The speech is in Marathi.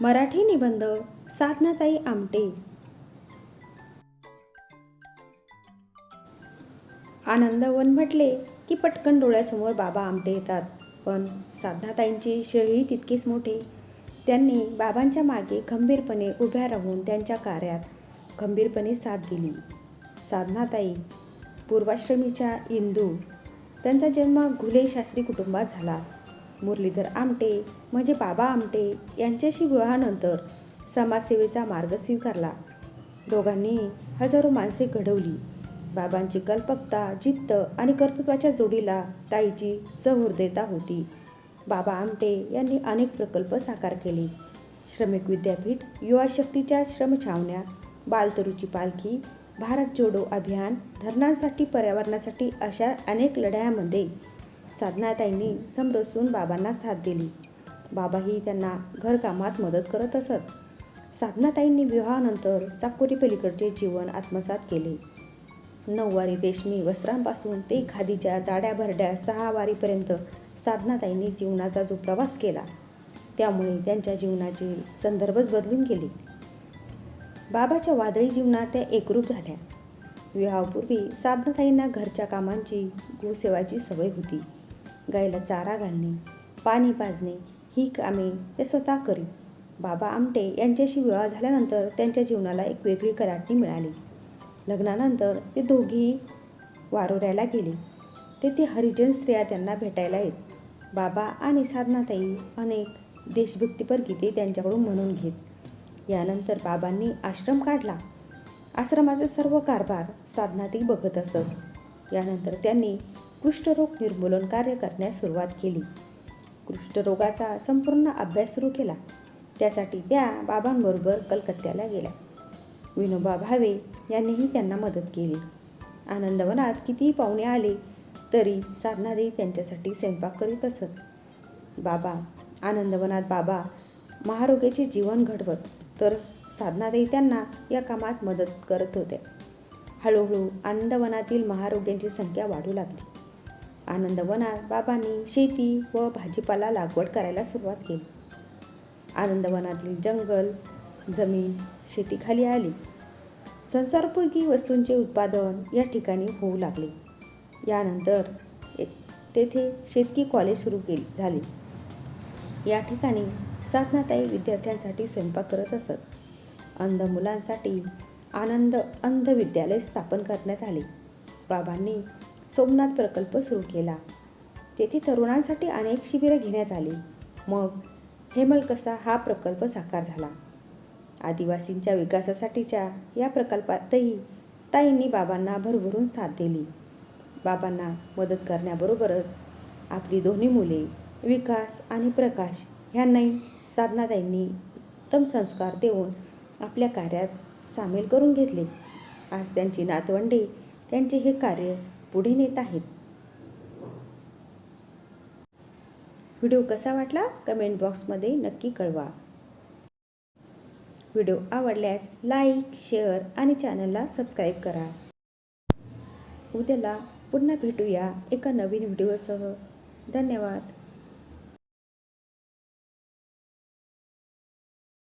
मराठी निबंध साधनाताई आमटे. आनंदवन म्हटले की पटकन डोळ्यासमोर बाबा आमटे येतात. पण साधनाताईंचे शरीर तितकेच मोठे. त्यांनी बाबांच्या मागे खंबीरपणे उभ्या राहून त्यांच्या कार्यात खंबीरपणे साथ दिली. साधनाताई पूर्वाश्रमीच्या इंदू त्यांचा जन्म घुले शास्त्री कुटुंबात झाला. मुरलीधर आमटे म्हणजे बाबा आमटे यांच्याशी विवाहानंतर समाजसेवेचा मार्ग स्वीकारला. दोघांनी हजारो माणसे घडवली. बाबांची कल्पकता जिद्द आणि कर्तृत्वाच्या जोडीला ताईची सहृदयता होती. बाबा आमटे यांनी अनेक प्रकल्प साकार केले. श्रमिक विद्यापीठ युवा शक्तीच्या श्रमछावण्या बालतरूची पालखी भारत जोडो अभियान धरणांसाठी पर्यावरणासाठी अशा अनेक लढ्यामध्ये साधनाताईंनी समरसून बाबांना साथ दिली. बाबाही त्यांना घरकामात मदत करत असत. साधनाताईंनी विवाहानंतर चाकोरी पलीकडचे जीवन आत्मसात केले. नऊवारी रेशमी वस्त्रांपासून ते खादीच्या जाड्या भरड्या सहा वारीपर्यंत साधनाताईंनी जीवनाचा जो प्रवास केला त्यामुळे त्यांच्या जीवनाचे संदर्भच बदलून गेले. बाबाच्या वादळी जीवनात त्या एकरूप झाल्या. विवाहापूर्वी साधनाताईंना घरच्या कामांची गोसेवाची सवय होती. गायला चारा घालणे पाणी पाजणे ही कामे ते स्वतः करी. बाबा आमटे यांच्याशी विवाह झाल्यानंतर त्यांच्या जीवनाला एक वेगळी कलाटणी मिळाली. लग्नानंतर ते दोघी वारोऱ्याला गेले. तेथे हरिजन स्त्रिया त्यांना भेटायला येत. बाबा आणि साधनाताई अनेक देशभक्तीपर गीते त्यांच्याकडून म्हणून घेत. यानंतर बाबांनी आश्रम काढला. आश्रमाचा सर्व कारभार साधनाताई बघत असत. यानंतर त्यांनी कुष्ठरोग निर्मूलन कार्य करण्यास सुरुवात केली. कुष्ठरोगाचा संपूर्ण अभ्यास सुरू केला. त्यासाठी त्या बाबांबरोबर कलकत्त्याला गेल्या. विनोबा भावे यांनीही त्यांना मदत केली. आनंदवनात कितीही पाहुणे आले तरी साधनादेवी त्यांच्यासाठी स्वयंपाक करीत असत. बाबा आनंदवनात बाबा महारोग्याचे जीवन घडवत तर साधनादेवी त्यांना या कामात मदत करत होत्या. हळूहळू आनंदवनातील महारोग्यांची संख्या वाढू लागली. आनंदवनात बाबांनी शेती व भाजीपाला लागवड करायला सुरुवात केली. आनंदवनातील जंगल जमीन शेतीखाली आली. संसारोपयोगी वस्तूंचे उत्पादन या ठिकाणी होऊ लागले. यानंतर तेथे शेतकी कॉलेज सुरू केली झाले. या ठिकाणी साधनाताई विद्यार्थ्यांसाठी स्वयंपाक करत असत. अंध मुलांसाठी आनंद अंध विद्यालय स्थापन करण्यात आले. बाबांनी सोमनाथ प्रकल्प सुरू केला. तेथे तरुणांसाठी अनेक शिबिरं घेण्यात आली. मग हेमलकसा हा प्रकल्प साकार झाला. आदिवासींच्या विकासासाठीच्या या प्रकल्पातही ताईंनी बाबांना भरभरून साथ दिली. बाबांना मदत करण्याबरोबरच आपली दोन्ही मुले विकास आणि प्रकाश ह्यांनाही साधनाताईंनी उत्तम संस्कार देऊन आपल्या कार्यात सामील करून घेतले. आज त्यांची नातवंडे त्यांचे हे कार्य पुढे नेत आहेत. व्हिडिओ कसा वाटला? कमेंट बॉक्समध्ये नक्की कळवा. व्हिडिओ आवडल्यास लाईक शेअर आणि चॅनलला सबस्क्राईब करा. उद्याला पुन्हा भेटूया एका नवीन व्हिडिओसह. धन्यवाद.